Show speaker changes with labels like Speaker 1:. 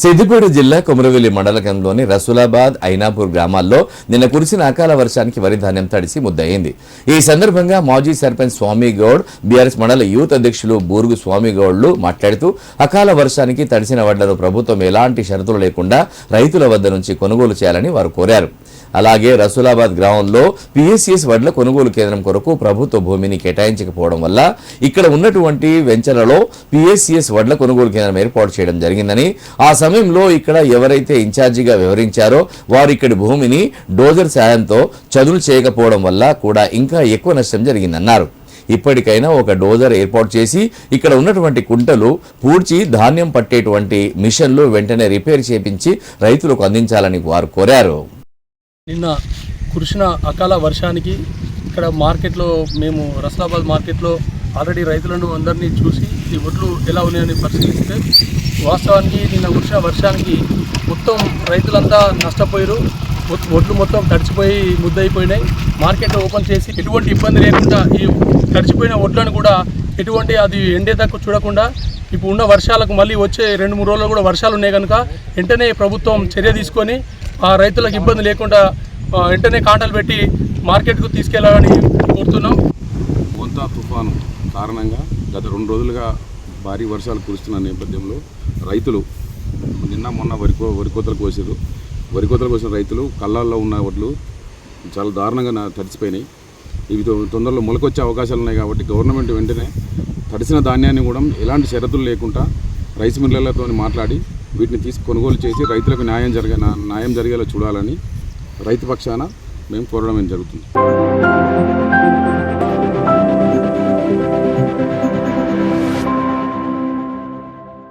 Speaker 1: సిద్దిపేట జిల్లా కొమరవెల్లి మండల కేంద్రంలోని రసూలాబాద్ ఐనాపూర్ గ్రామాల్లో నిన్న కురిసిన అకాల వర్షానికి వరి ధాన్యం తడిసి ముద్దయింది. ఈ సందర్భంగా మాజీ సర్పంచ్ స్వామి గౌడ్ బీఆర్ఎస్ మండల యూత్ అధ్యక్షులు బూరుగు స్వామి గౌడ్లు మాట్లాడుతూ అకాల వర్షానికి తడిసిన వడ్లను ప్రభుత్వం ఎలాంటి షరతులు లేకుండా రైతుల వద్ద నుంచి కొనుగోలు చేయాలని వారు కోరారు. అలాగే రసూలాబాద్ గ్రామంలో పిఎస్సిఎస్ వడ్ల కొనుగోలు కేంద్రం కొరకు ప్రభుత్వ భూమిని కేటాయించకపోవడం వల్ల ఇక్కడ ఉన్నటువంటి వెంచర్లలో పిఎస్సిఎస్ వడ్ల కొనుగోలు కేంద్రం ఏర్పాటు చేయడం జరిగిందని ఆ సమయంలో ఇక్కడ ఎవరైతే ఇన్ఛార్జిగా వ్యవహరించారో వారు ఇక్కడి భూమిని డోజర్ సాయంతో చదును చేయకపోవడం వల్ల కూడా ఇంకా ఎక్కువ నష్టం జరిగిందన్నారు. ఇప్పటికైనా ఒక డోజర్ ఏర్పాటు చేసి ఇక్కడ ఉన్నటువంటి కుంటలు పూడ్చి ధాన్యం పట్టేటువంటి మిషన్లు వెంటనే రిపేర్ చేపించి రైతులకు అందించాలని వారు కోరారు.
Speaker 2: నిన్న కురిసిన అకాల వర్షానికి ఇక్కడ మార్కెట్లో మేము రసలాబాద్ మార్కెట్లో ఆల్రెడీ రైతులను అందరినీ చూసి ఈ ఒడ్లు ఎలా ఉన్నాయని పరిశీలిస్తే వాస్తవానికి నిన్న కురిసిన వర్షానికి మొత్తం రైతులంతా నష్టపోయారు. ఒడ్లు మొత్తం తడిచిపోయి ముద్దయిపోయినాయి. మార్కెట్ ఓపెన్ చేసి ఎటువంటి ఇబ్బంది లేకుండా ఈ తడిచిపోయిన ఒడ్లను కూడా ఎటువంటి అది ఎండేదాకా చూడకుండా ఇప్పుడు ఉన్న వర్షాలకు మళ్ళీ వచ్చే రెండు మూడు రోజులు కూడా వర్షాలు ఉన్నాయి కనుక వెంటనే ప్రభుత్వం చర్య తీసుకొని ఆ రైతులకు ఇబ్బంది లేకుండా వెంటనే కాంటాలు పెట్టి మార్కెట్కు తీసుకెళ్ళాలని కోరుతున్నాం.
Speaker 3: మోంతా తుఫాను. కారణంగా గత రెండు రోజులుగా భారీ వర్షాలు కురుస్తున్న నేపథ్యంలో రైతులు నిన్న మొన్న వరి కో- వరి కోతలు కోసారు. వరి కోతలు కోసిన రైతులు కళ్ళాల్లో ఉన్న వడ్లు చాలా దారుణంగా తడిచిపోయినాయి తడిసిపోయినాయి. ఇవి తొందరలో మొలకొచ్చే అవకాశాలు ఉన్నాయి కాబట్టి గవర్నమెంట్ వెంటనే తడిసిన ధాన్యాన్ని కూడా ఎలాంటి షరతులు లేకుండా రైస్ మిల్లర్లతో మాట్లాడి వీటిని తీసి కొనుగోలు చేసి రైతులకు న్యాయం జరిగే న్యాయం జరిగేలా చూడాలని రైతు పక్షాన మేము కోరడం జరుగుతుంది?